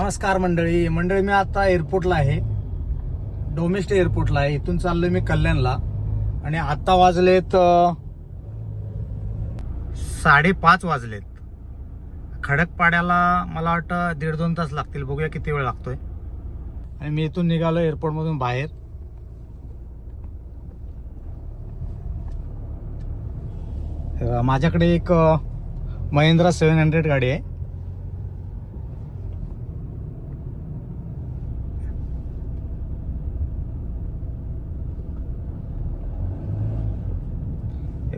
नमस्कार मंडळी. मंडळी मी आता एअरपोर्टला आहे. डोमेस्टिक एअरपोर्टला आहे. इथून चाललो मी कल्याणला. आणि आता वाजलेत साडेपाच वाजलेत. खडकपाड्याला मला वाटतं दीड दोन तास लागतील. बघूया किती वेळ लागतोय. आणि मी इथून निघालो एअरपोर्टमधून बाहेर. माझ्याकडे एक महिंद्रा सेवन हंड्रेड गाडी आहे हे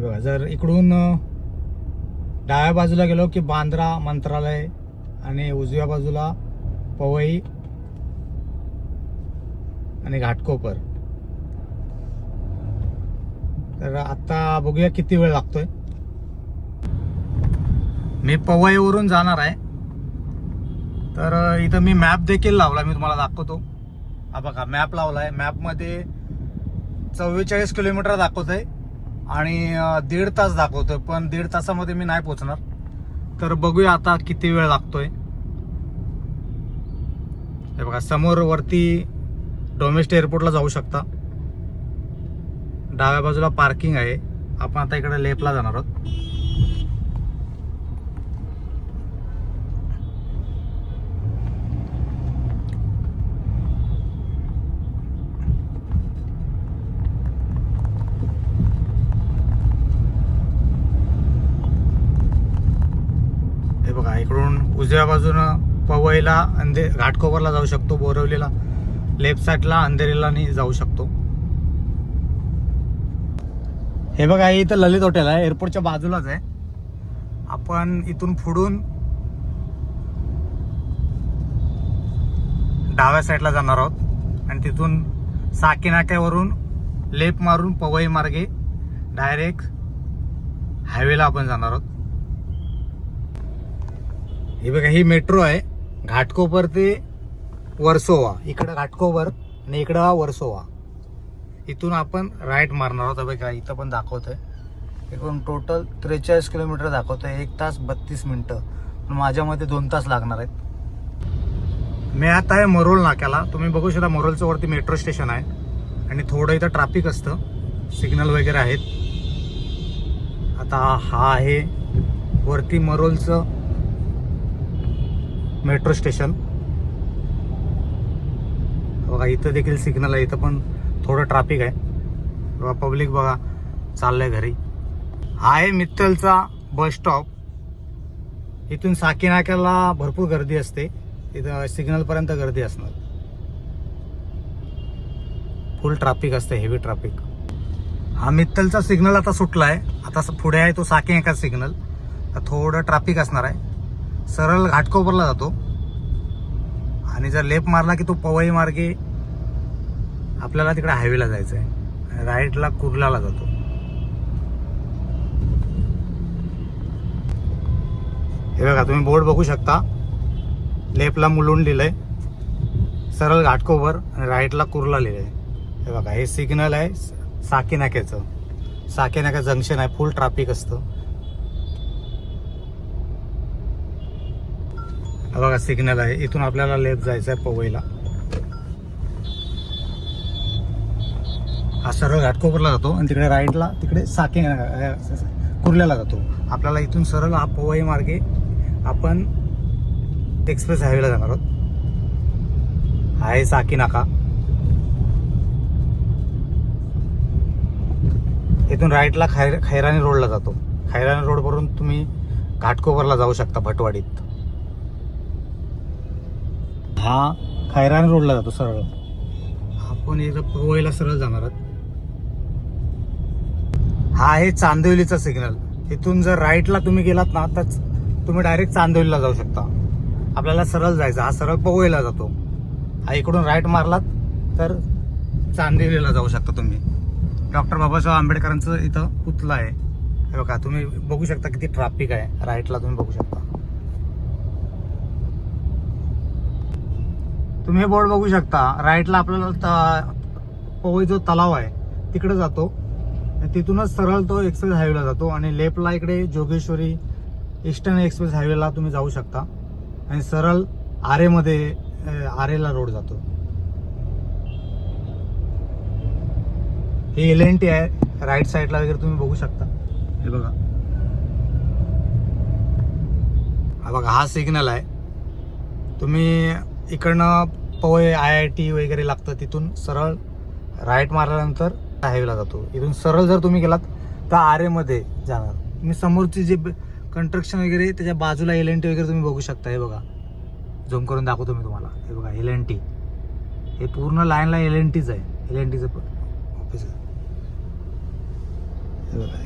बघा जर इकडून डाव्या बाजूला गेलो की बांद्रा मंत्रालय आणि उजव्या बाजूला पवई आणि घाटकोपर. तर आता बघूया किती वेळ लागतोय. मी पवईवरून जाणार आहे. तर इथं मी मॅप देखील लावला मी तुम्हाला दाखवतो. हा बघा मॅप लावला आहे मॅपमध्ये चव्वेचाळीस किलोमीटर दाखवतंय. आणि दीड तास दाखवतोय पण दीड तासामध्ये मी नाही पोचणार. तर बघूया आता किती वेळ लागतोय. हे बघा समोर वरती डोमेस्टिक एअरपोर्टला जाऊ शकता. डाव्या बाजूला पार्किंग आहे. आपण आता इकडे लेपला जाणार आहोत हे बघा इकडून उजव्या बाजूनं पवईला अंधे घाटकोपरला जाऊ शकतो बोरवलीला. लेफ्ट साईडला अंधेरीला जाऊ शकतो. हे बघा हे इथं ललित हॉटेल आहे. एअरपोर्टच्या बाजूलाच आहे. आपण इथून फुडून डाव्या साईडला जाणार आहोत. आणि तिथून साकीनाक्यावरून लेप मारून पवई मार्गे डायरेक्ट हायवेला आपण जाणार आहोत. हे बघा ही मेट्रो आहे. घाटकोपर ते वर्सोवा. इकडं घाटकोपर आणि इकडं वर्सोवा. इथून आपण राईट मारणार आहोत. बघा इथं पण दाखवतोय. एकूण टोटल त्रेचाळीस किलोमीटर दाखवतोय. एक तास बत्तीस मिनटं. पण माझ्यामध्ये दोन तास लागणार आहेत. मी आता आहे मरोल नाक्याला. तुम्ही बघू शकता मरोलचं वरती मेट्रो स्टेशन आहे. आणि थोडं इथं ट्रॅफिक असतं. सिग्नल वगैरे आहेत. आता हा आहे वरती मरोलचं मेट्रो स्टेशन. बघा इथं देखील सिग्नल आहे. इथं पण थोडं ट्रॅफिक आहे. बघा पब्लिक बघा चाललंय घरी. हा आहे मित्तलचा बस स्टॉप इथून साकीनाक्याला भरपूर गर्दी असते. इथं सिग्नलपर्यंत गर्दी असणार. फुल ट्रॅफिक असते हेवी ट्रॅफिक हा मित्तलचा सिग्नल आता सुटला आहे आता पुढे आहे तो साकीनाका सिग्नल थोडं ट्रॅफिक असणार आहे. सरळ घाटकोपरला जातो. आणि जर लेप मारला की तो पवई मार्गे आपल्याला तिकडे हायवेला जायचं आहे राईटला कुर्ल्याला जातो. हे बघा तुम्ही बोर्ड बघू शकता. लेपला मुलुंड लिहिलंय. सरळ घाटकोवर आणि राईटला कुर्ला लिहिलंय. हे बघा हे सिग्नल आहे साकी नाक्याचं जंक्शन आहे फुल ट्रॅफिक असतं. हा बघा सिग्नल आहे. इथून आपल्याला लेफ्ट जायचं आहे पवईला. हा सरळ घाटकोपरला जातो आणि तिकडे राईटला तिकडे साके कुर्ल्याला जातो. आपल्याला इथून सरळ हा पवई मार्गे आपण एक्सप्रेस हायवेला जाणार आहोत. आहे साकी नाका. इथून राईटला खैर खैराणी रोडला जातो. खैराणी रोडवरून तुम्ही घाटकोपरला जाऊ शकता भटवाडीत. हा खैरान रोडला जातो सरळ. आपण इथं पवईला सरळ जाणार आहात. हा आहे चांदिवलीचा सिग्नल. इथून जर राईटला तुम्ही गेलात ना तर तुम्ही डायरेक्ट चांदिवलीला जाऊ शकता. आपल्याला सरळ जायचं हा सरळ पवईला जातो. हा इकडून राईट मारलात तर चांदिवलीला जाऊ शकता तुम्ही. डॉक्टर बाबासाहेब आंबेडकरांचं इथं पुतला आहे. हे बघा तुम्ही बघू शकता किती ट्रॅफिक आहे. राईटला तुम्ही बघू शकता. तुम्ही हे बोर्ड बघू शकता. राईटला आपल्याला त- पवई जो तलाव आहे तिकडे जातो. तिथूनच सरळ तो एक्सप्रेस हायवेला जातो. आणि लेफ्टला इकडे जोगेश्वरी ईस्टर्न एक्सप्रेस हायवेला तुम्ही जाऊ शकता. आणि सरळ आरेमध्ये आरेला रोड जातो. हे एल एन टी आहे. राईट साईडला वगैरे तुम्ही बघू शकता. हे बघा. हा बघा हा सिग्नल आहे. तुम्ही इकडनं पवय आय आय टी वगैरे लागतं तिथून सरळ राईट मारल्यानंतर हायवेला जातो. इथून सरळ जर तुम्ही गेलात तर आरेमध्ये जाणार. मी समोरची जे कंस्ट्रक्शन वगैरे त्याच्या बाजूला एल एन टी वगैरे तुम्ही बघू शकता. हे बघा. झूम करून दाखवतो मी तुम्हाला. हे बघा एल एन टी हे पूर्ण लाईनला एल एन टीच आहे. एल एन टीचं ऑफिस आहे. हे बघा.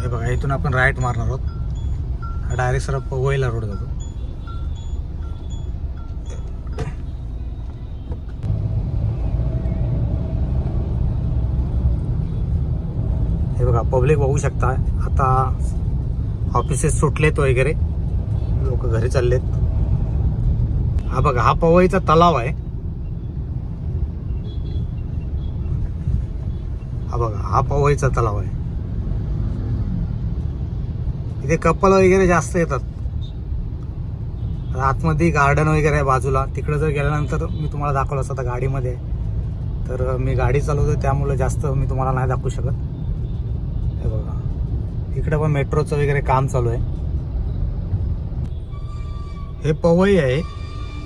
हे बघा इथून आपण राईट मारणार आहोत. डायरेक्ट सरळ पवईला रोड जातो. पब्लिक बघू शकता. आता ऑफिसेस सुटलेत वगैरे. लोक घरी चाललेत. हा बघा हा पवईचा तलाव आहे. हा बघा हा पवईचा तलाव आहे. इथे कपल वगैरे जास्त येतात. आतमध्ये गार्डन वगैरे आहे बाजूला. तिकडे जर गेल्यानंतर मी तुम्हाला दाखवलं असतं आता गाडीमध्ये. आहे. तर मी गाडी चालवतो त्यामुळे जास्त मी तुम्हाला नाही दाखवू शकत. हे बघा. इकडे पण मेट्रोचं वगैरे काम चालू आहे. हे पवई आहे.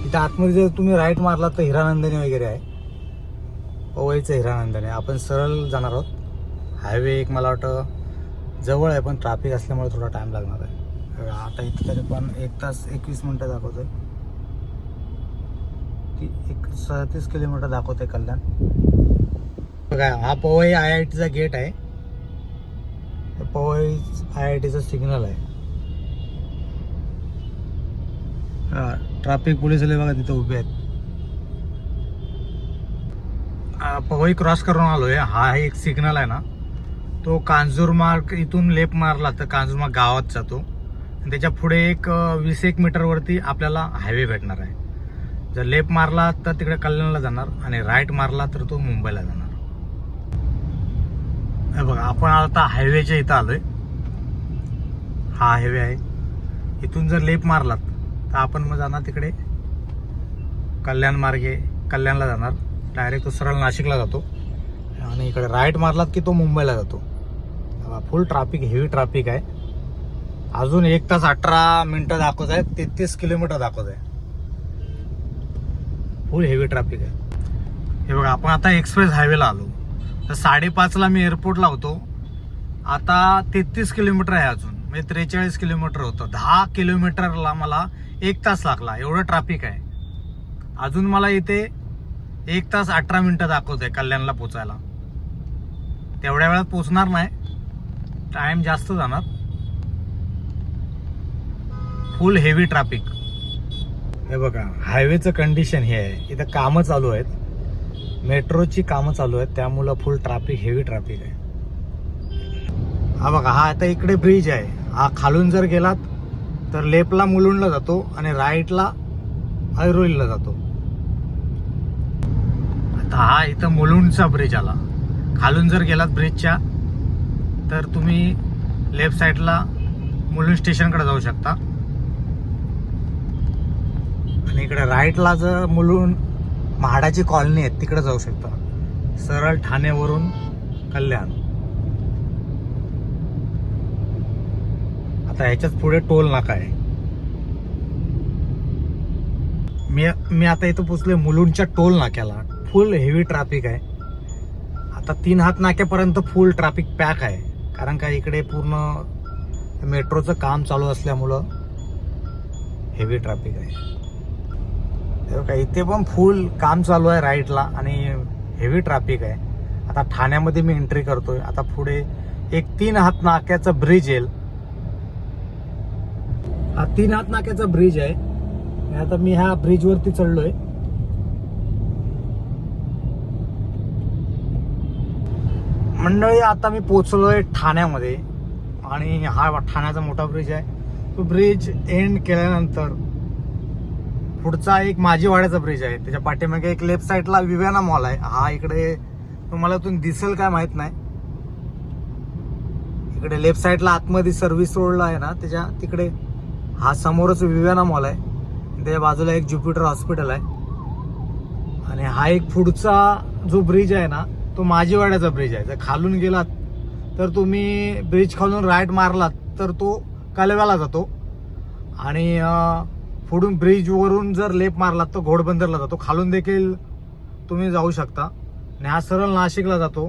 इथं आतमध्ये जर तुम्ही राईट मारला तर हिरानंदनी वगैरे आहे. पवईचं हिरानंदनी. आपण सरळ जाणार आहोत. हायवे एक मला वाटतं जवळ आहे पण ट्रॅफिक असल्यामुळे थोडा टाइम लागणार आहे. आता इथं तरी पण एक तास एकवीस मिनटं दाखवतोय. ती एक सदतीस किलोमीटर दाखवतोय कल्याण. बघा हा पवई आय आय टीचा गेट आहे. पवई आय आय टीचं सिग्नल आहे. ट्रॅफिक पोलीस आले बघा तिथं उभे आहेत. पवई क्रॉस करून आलो आहे हा एक सिग्नल आहे ना. तो कांजूरमार्ग इथून लेप मारला तर कांजूरमार्ग गावात जातो. आणि त्याच्या पुढे एक वीस एक मीटरवरती आपल्याला हायवे भेटणार आहे. जर लेप मारला तर तिकडे कल्याणला जाणार आणि राईट मारला तर तो मुंबईला जाणार. हे बघा आपण आता हायवेच्या इथं आलोय. हा हायवे आहे. इथून जर लेप मारलात तर आपण मग जाणार तिकडे कल्याण मार्गे कल्याणला जाणार. डायरेक्ट तो सरळ नाशिकला जातो. आणि इकडे राईट मारलात की तो मुंबईला जातो. फुल ट्रॅफिक हेवी ट्रॅफिक आहे. अजून एक तास अठरा मिनिटं दाखवत आहे तेहतीस किलोमीटर दाखवत आहे. फुल हेवी ट्रॅफिक आहे. हे बघा आपण आता एक्सप्रेस हायवेला आलो. तर साडेपाचला मी एअरपोर्टला होतो. आता तेहतीस किलोमीटर आहे अजून. म्हणजे त्रेचाळीस किलोमीटर होतं. दहा किलोमीटरला मला एक तास लागला. एवढं ट्रॅफिक आहे. अजून मला इथे एक तास अठरा मिनटं दाखवत आहे कल्याणला पोचायला. तेवढ्या वेळात पोचणार नाही. टाईम जास्त जाणार. फुल हेवी ट्रॅफिक हे बघा हायवेचं कंडिशन हे आहे. इथं कामं चालू आहेत. मेट्रोची कामं चालू आहेत त्यामुळं फुल ट्रॅफिक हेवी ट्रॅफिक आहे. हा बघा हा आता इकडे ब्रिज आहे. हा खालून जर गेलात तर लेफ्टला मुलुंडला जातो आणि राईटला ऐरोलीला जातो. आता हा इथं मुलुंडचा ब्रिज आला. खालून जर गेलात ब्रिजच्या तर तुम्ही लेफ्ट साईडला मुलुंड स्टेशनकडे जाऊ शकता. आणि इकडे राईटला जर मुलुंड म्हाडाची कॉलनी आहे तिकडे जाऊ शकता. सरळ ठाण्यावरून कल्याण. आता ह्याच्याच पुढे टोल नाका आहे. मी मी आता इथं पोचलोय मुलुंडच्या टोल नाक्याला. फुल हेवी ट्रॅफिक आहे. आता तीन हात नाक्यापर्यंत फुल ट्रॅफिक पॅक आहे. कारण का इकडे पूर्ण मेट्रोचं काम चालू असल्यामुळं हेवी ट्रॅफिक आहे. हे इथे पण फुल काम चालू आहे राईटला आणि हेवी ट्रॅफिक आहे. आता ठाण्यामध्ये मी एंट्री करतोय. आता पुढे एक तीन हात नाक्याचा ब्रिज येईल. हा तीन हात नाक्याचा ब्रिज आहे. आता मी ह्या ब्रिज वरती चढलोय. मंडळी आता मी पोचलोय ठाण्यामध्ये. आणि हा ठाण्याचा मोठा ब्रिज आहे. तो ब्रिज एंड केल्यानंतर पुढचा एक माझी वाड्याचा ब्रिज आहे. त्याच्या पाठीमागे एक लेफ्ट साईडला विव्याना मॉल आहे. हा इकडे तुम्हाला तुम्ही दिसेल काय माहीत नाही. इकडे लेफ्ट साईडला आतमध्ये सर्व्हिस रोडला आहे ना त्याच्या तिकडे हा समोरच विव्याना मॉल आहे. त्याच्या बाजूला एक ज्युपिटर हॉस्पिटल आहे. आणि हा एक पुढचा जो ब्रिज आहे ना तो माझीवाड्याचा ब्रिज आहे. जर खालून गेलात तर तुम्ही ब्रिज खालून राईट मारलात तर तो कलव्याला जातो. आणि पुढून ब्रिजवरून जर लेप मारलात तर घोडबंदरला जातो. खालून देखील तुम्ही जाऊ शकता. आणि हा सरळ नाशिकला जातो.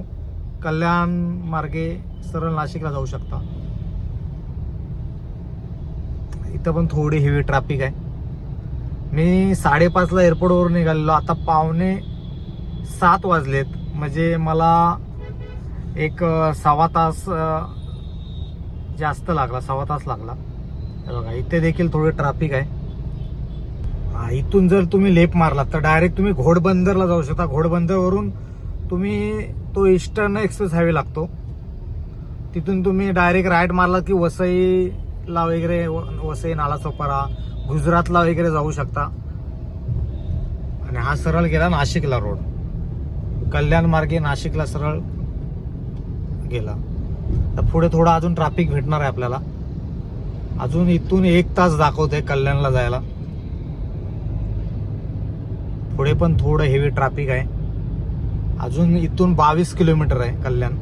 कल्याण मार्गे सरळ नाशिकला जाऊ शकता. इथं पण थोडी हेवी ट्रॅफिक आहे. मी साडेपाचला एअरपोर्टवरून निघालेलो. आता पावणे सात वाजलेत. म्हणजे मला एक सव्वा तास जास्त लागला. सव्वा तास लागला. बघा इथे देखील थोडी ट्रॅफिक आहे. इथून जर तुम्ही लेप मारलात तर डायरेक्ट तुम्ही घोडबंदरला जाऊ शकता. घोडबंदरवरून तुम्ही तो ईस्टर्न एक्सप्रेस हायवे लागतो. तिथून तुम्ही डायरेक्ट राईट मारलात की वसईला वगैरे व- वसई नालासोपारा गुजरातला वगैरे जाऊ शकता. आणि हा सरळ गेला नाशिकला रोड कल्याण मार्गे नाशिकला सरळ गेला. तर पुढे थोडं अजून ट्रॅफिक भेटणार आहे आपल्याला. अजून इथून एक तास दाखवते कल्याणला जायला. पुढे पण थोडं हेवी ट्रॅफिक आहे. अजून इथून बावीस किलोमीटर आहे कल्याण.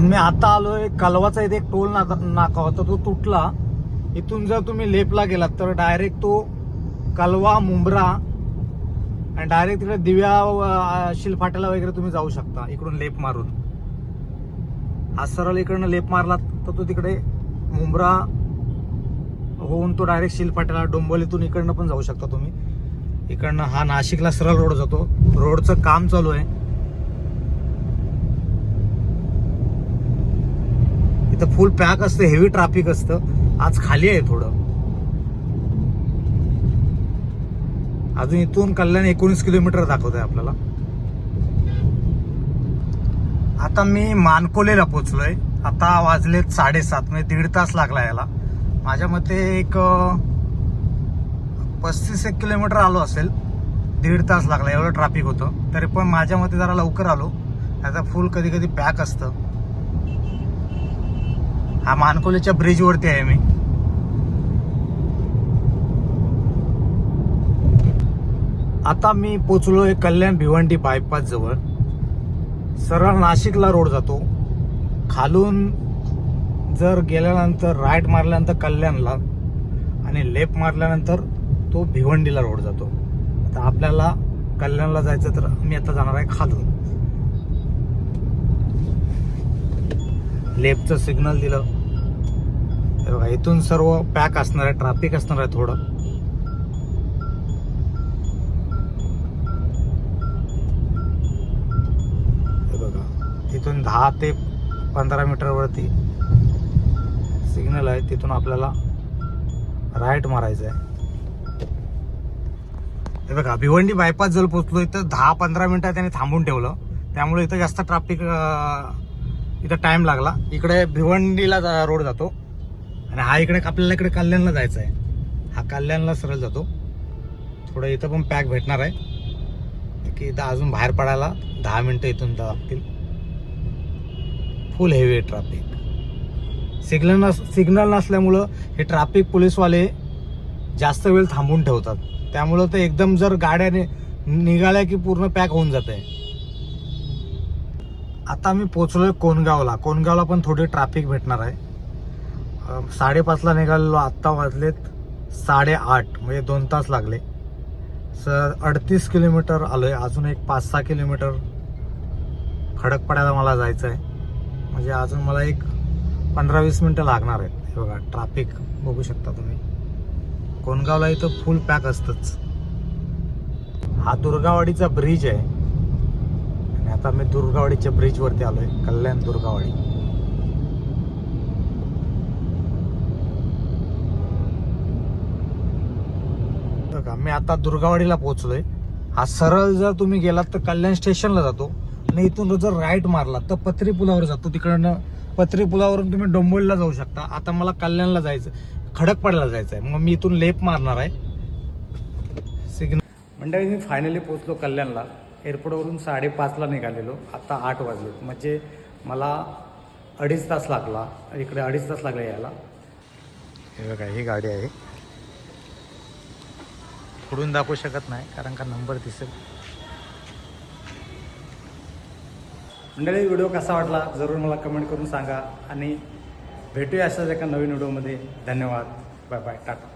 मी आता आलोय कलवाचा इथे एक टोल नाका नाका होता तो तुटला. इथून जर तुम्ही लेपला गेलात तर डायरेक्ट तो कलवा मुंब्रा आणि डायरेक्ट तिकडे दिव्या शिलफाट्याला वगैरे तुम्ही जाऊ शकता इकडून लेप मारून. हा सरळ इकडनं लेप मारलात तर तो तिकडे मुंब्रा होऊन तो डायरेक्ट शिलफाट्याला डोंबोलीतून इकडनं पण जाऊ शकता तुम्ही. इकडनं हा नाशिकला सरळ रोड जातो. रोडचं काम चालू आहे. इथं फुल पॅक असतं हेवी ट्रॅफिक असतं. आज खाली आहे थोडं. अजून इथून कल्याण एकोणीस किलोमीटर दाखवत आहे आपल्याला. आता मी मानकोलेला पोचलोय. आता वाजलेत साडेसात म्हणजे दीड तास लागला याला. माझ्या मते एक पस्तीस एक किलोमीटर आलो असेल दीड तास लागला एवढं ट्रॅफिक होतं. तरी पण माझ्या मते जरा लवकर आलो. आता फुल कधी कधी पॅक असतं. हा मानकोलीच्या ब्रिजवरती आहे मी. आता मी पोचलो आहे कल्याण भिवंडी बायपास जवळ. सरळ नाशिकला रोड जातो. खालून जर गेल्यानंतर राईट मारल्यानंतर कल्याणला आणि लेफ्ट मारल्यानंतर तो भिवंडीला रोड जातो. आता आपल्याला कल्याणला जायचं तर मी आता जाणार आहे खालून. लेफ्टचं सिग्नल दिलं. हे बघा इथून सर्व पॅक असणार आहे ट्रॅफिक असणार आहे थोडं. हे बघा दहा ते पंधरा मीटरवरती सिग्नल आहे तिथून आपल्याला राईट मारायचं आहे. हे बघा भिवंडी बायपास जर पोचलो इथं दहा पंधरा मिनिटं त्याने थांबून ठेवलं. त्यामुळे इथं जास्त ट्राफिक इथं टाइम लागला. इकडे भिवंडीला जा- रोड जातो. आणि हा इकडे आपल्याला इकडे कल्याणला जायचा आहे हा कल्याणला सरळ जातो. थोडं इथं पण पॅक भेटणार आहे. की इथं अजून बाहेर पडायला दहा मिनटं इथून लागतील. फुल हेवी ट्राफिक सिग्नल नस सिग्नल नसल्यामुळं हे ट्राफिक पोलीसवाले जास्त वेळ थांबून ठेवतात. त्यामुळं ते एकदम जर गाड्या निघाल्या की पूर्ण पॅक होऊन जाते आता मी पोचलोय कोनगावला. कोनगावला पण थोडी ट्रॅफिक भेटणार आहे. साडेपाचला निघालेलो आत्ता वाजलेत साडेआठ म्हणजे दोन तास लागले. सर अडतीस किलोमीटर आलोय. अजून एक पाच सहा किलोमीटर खडकपाड्याला मला जायचं आहे म्हणजे अजून मला एक पंधरा वीस मिनटं लागणार आहेत. हे बघा ट्रॅफिक बघू शकता तुम्ही. कोणगावला इथं फुल पॅक असतंच. हा दुर्गावाडीचा ब्रिज आहे. आणि आता मी दुर्गावाडीच्या ब्रिजवरती आलोय. कल्याण दुर्गावाडी. का मी आता दुर्गावाडीला पोहोचलोय. हा सरळ जर तुम्ही गेलात तर कल्याण स्टेशनला जातो. आणि इथून जर राईट मारला तर पत्री पुलावर जातो. तिकडनं पत्री पुलावरून तुम्ही डोंबोलीला जाऊ शकता. आता मला कल्याणला जायचं खडकपाड्याला जायचं आहे मग मी इथून लेप मारणार आहे. सिग्नल मंडळी मी फायनली पोहोचलो कल्याणला. एअरपोर्टवरून साडेपाचला निघालेलो. आता आठ वाजले म्हणजे मला अडीच तास लागला. इकडे अडीच तास लागले यायला. हे बघा ही गाडी आहे. पुढून दाखवू शकत नाही कारण का नंबर दिसेल. मंडळी व्हिडिओ कसा वाटला? जरूर मला कमेंट करून सांगा. आणि भेटूया असंच एका नवीन व्हिडिओमध्ये. धन्यवाद. Bye bye. टाटा.